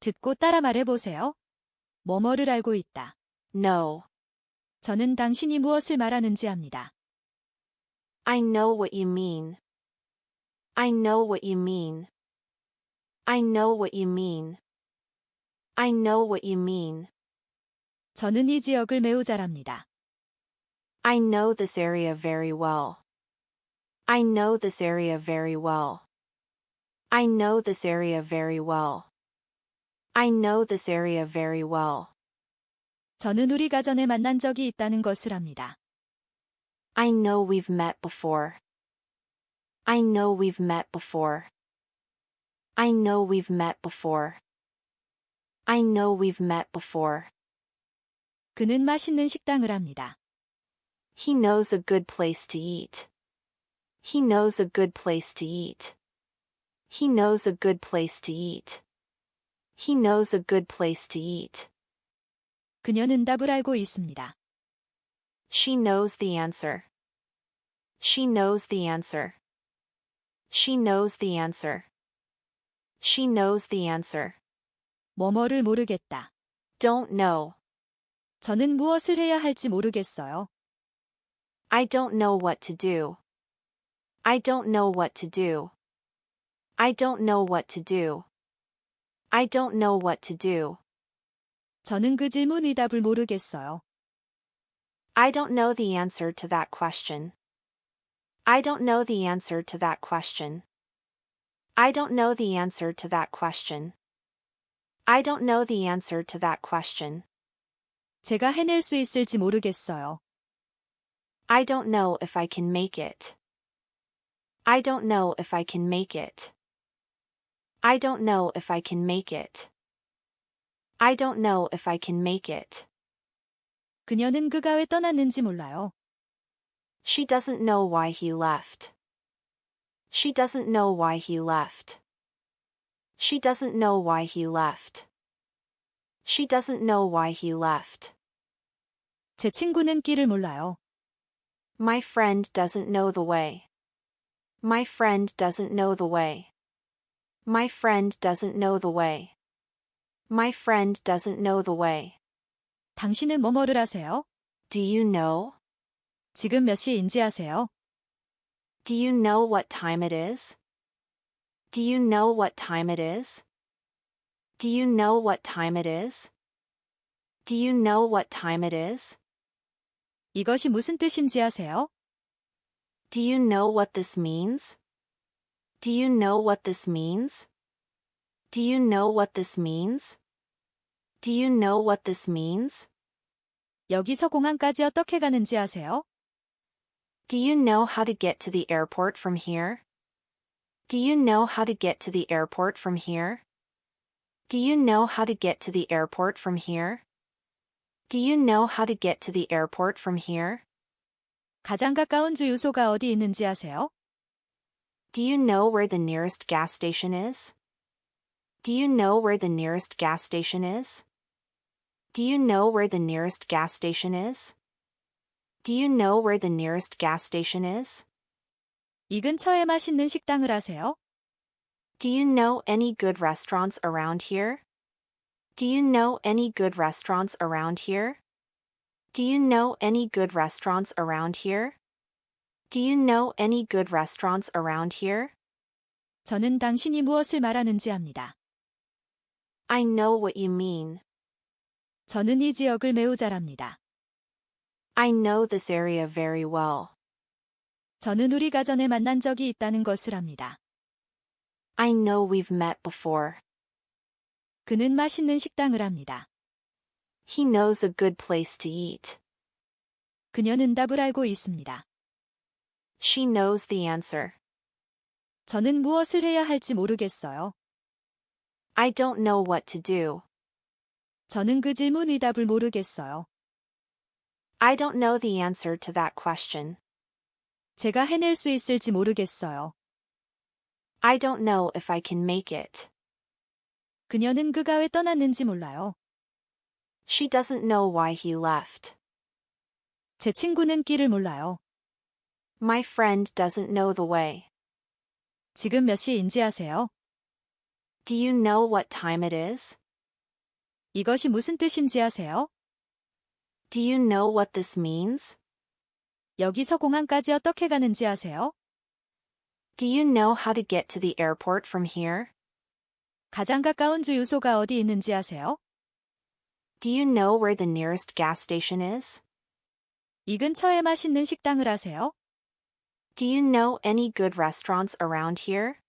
듣고 따라 말해보세요. 뭐뭐를 알고 있다. No. 저는 당신이 무엇을 말하는지 압니다. I know what you mean. I know what you mean. I know what you mean. I know what you mean. 저는 이 지역을 매우 잘 압니다. I know this area very well. I know this area very well. I know this area very well. I know this area very well. 저는 우리가 전에 만난 적이 있다는 것을 압니다. I know we've met before. I know we've met before. I know we've met before. I know we've met before. 그는 맛있는 식당을 합니다. He knows a good place to eat. He knows a good place to eat. He knows a good place to eat. He knows a good place to eat. 그녀는 답을 알고 있습니다. She knows the answer. She knows the answer. She knows the answer. She knows the answer. 뭐뭐를 모르겠다. Don't know. 저는 무엇을 해야 할지 모르겠어요. I don't know what to do. I don't know what to do. I don't know what to do. I don't know what to do. 저는 그 질문의 답을 모르겠어요. I don't know the answer to that question. I don't know the answer to that question. I don't know the answer to that question. I don't know the answer to that question. 제가 해낼 수 있을지 모르겠어요. I don't know if I can make it. I don't know if I can make it. I don't know if I can make it. I don't know if I can make it. 그녀는 그가 왜 떠났는지 몰라요. She doesn't know why he left. She doesn't know why he left. She doesn't know why he left. She doesn't know why he left. 제 친구는 길을 몰라요. My friend doesn't know the way. My friend doesn't know the way. My friend doesn't know the way. My friend doesn't know the way. 당신은 뭐뭐를 아세요? Do you know? 지금 몇 시인지 아세요? Do you know what time it is? Do you know what time it is? Do you know what time it is? Do you know what time it is? 이것이 무슨 뜻인지 아세요? Do you know what this means? Do you know what this means? Do you know what this means? Do you know what this means? 여기서 공항까지 어떻게 가는지 아세요? Do you know how to get to the airport from here? Do you know how to get to the airport from here? Do you know how to get to the airport from here? Do you know how to get to the airport from here? 가장 가까운 주유소가 어디 있는지 아세요? Do you know where the nearest gas station is? Do you know where the nearest gas station is? Do you know where the nearest gas station is? Do you know where the nearest gas station is? 이 근처에 맛있는 식당을 아세요? Do you know any good restaurants around here? Do you know any good restaurants around here? Do you know any good restaurants around here? Do you know any good restaurants around here? 저는 당신이 무엇을 말하는지 압니다. I know what you mean. 저는 이 지역을 매우 잘 압니다. I know this area very well. 저는 우리가 전에 만난 적이 있다는 것을 압니다. I know we've met before. 그는 맛있는 식당을 합니다. He knows a good place to eat. 그녀는 답을 알고 있습니다. She knows the answer. 저는 무엇을 해야 할지 모르겠어요. I don't know what to do. 저는 그 질문 의 답을 모르겠어요. I don't know the answer to that question. 제가 해낼 수 있을지 모르겠어요. I don't know if I can make it. 그녀는 그가 왜 떠났는지 몰라요. She doesn't know why he left. 제 친구는 길을 몰라요. My friend doesn't know the way. 지금 몇 시인지 아세요? Do you know what time it is? 이것이 무슨 뜻인지 아세요? Do you know what this means? 여기서 공항까지 어떻게 가는지 아세요? Do you know how to get to the airport from here? 가장 가까운 주유소가 어디 있는지 아세요? Do you know where the nearest gas station is? 이 근처에 맛있는 식당을 아세요? Do you know any good restaurants around here?